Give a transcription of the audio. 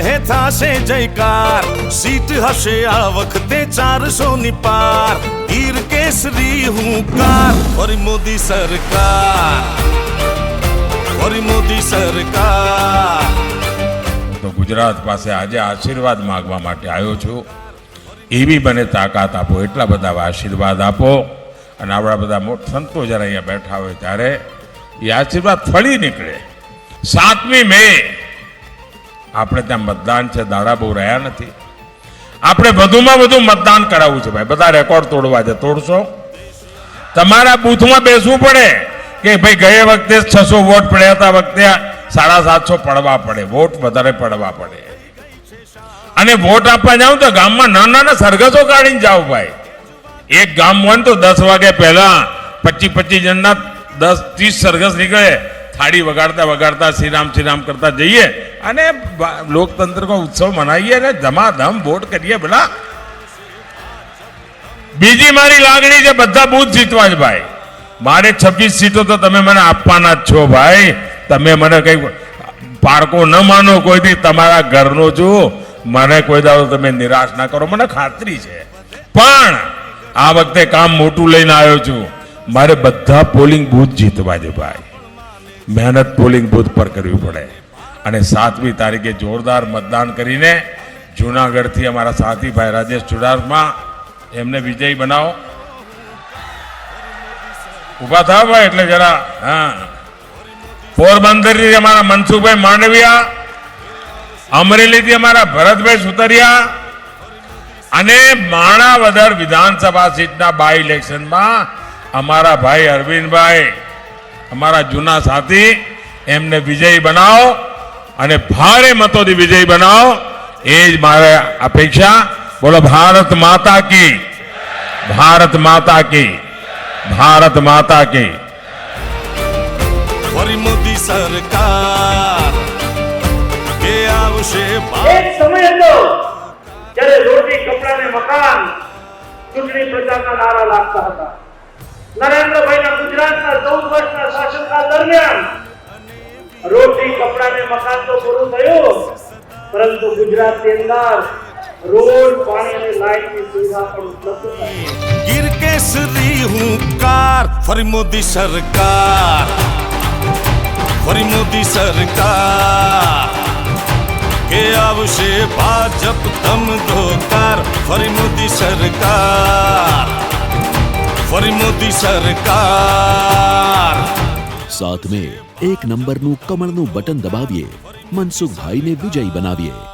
થાશે જયકાર સીટ હશે આ વખતે ચારસો ની પાર ગીર કેસરી હું કાર ફરી મોદી સરકાર ફરી મોદી સરકાર તો ગુજરાત પાસે આજે આશીર્વાદ માગવા માટે આવ્યો છું. એવી મને તાકાત આપો, એટલા બધા આશીર્વાદ આપો. અને આવડા બધા સંતો જ્યારે અહીંયા બેઠા હોય ત્યારે એ આશીર્વાદ ફળી નીકળે. સાતમી મે આપણે ત્યાં મતદાન છે દાડા બહુ રહ્યા નથી. આપણે વધુમાં વધુ મતદાન કરાવવું છે ભાઈ. બધા રેકોર્ડ તોડવા છે. તોડશો? તમારા બૂથમાં બેસવું પડે કે ભાઈ ગયે વખતે છસો વોટ પડ્યા હતા, વખતે સાડા સાતસો પડવા પડે. વોટ વધારે પડવા પડે. અને વોટ આપવા જાવ તો ગામમાં નાના નાના સરઘસો કાઢીને જાઓ ભાઈ. એક ગામ હોય તો દસ વાગે પહેલા પચીસ પચીસ જણના દસ ત્રીસ સરઘસ નીકળે. થાળી વગાડતા વગાડતા શ્રીરામ શ્રીરામ કરતા જઈએ. અને લોકતંત્ર કો ઉત્સવ મનાવીએ ને ધમાધમ વોટ કરીએ ભલા. બીજી મારી લાગણી છે, બધા બૂથ જીતવા જ ભાઈ. મારે છવ્વીસ સીટો તો તમે મને આપવાના જ છો ભાઈ. તમે મને કઈ પારકો ન માનો કોઈથી તમારા ઘરનો છું. મને કોઈ દાડો તમે નિરાશ ના કરો, મને ખાતરી છે. પણ આ વખતે કામ મોટું લઈને આવ્યો છું. મારે બધા પોલિંગ બૂથ જીતવા છે ભાઈ. મહેનત પોલિંગ બૂથ પર કરવી પડે. અને સાતમી તારીખે જોરદાર મતદાન કરીને જુનાગઢથી અમારા સાથી ભાઈ રાજેશ ચુડાસમા, એમને વિજયી બનાવો. ઊભા થાવ ભાઈ, એટલે જરા, હા. પોરબંદરથી અમારા મનસુખભાઈ માંડવિયા, અમરેલીથી અમારા ભરતભાઈ સુતરિયા અને માણાવદર વિધાનસભા સીટના બાય ઇલેક્શનમાં અમારા ભાઈ અરવિંદભાઈ, અમારા જૂના સાથી, એમને વિજયી બનાવો. અને ભારે મતોથી વિજય બનાવો. એ જ મારે અપેક્ષા. બોલો ભારત માતા કી ભારત માતા કી ભારત માતા કી ફરી મોદી સરકાર કે આવશે એક સમય હતો જ્યારે રોટી કપડા ને મકાન ચૂંટણી પ્રચારના નારા લાગતા હતા. નરેન્દ્રભાઈના ગુજરાતના ચૌદ વર્ષના શાસનકાળ દરમિયાન રોટી કપડા ને મકાન તો પૂરું થયું પરંતુ ગુજરાતની અંદર રોડ પાણી અને લાઇટની સુવિધા પણ ઉપલબ્ધ થઈ ગીર કેસરી હું કાર ફરી મોદી સરકાર ફરી મોદી સરકાર કે આવશે ભાજપ ધમ ધોકાર ફરી મોદી સરકાર ફરી મોદી સરકાર સાથ में એક નંબરનું કમળનું બટન દબાવીએ મનસુખભાઈને વિજયી બનાવીએ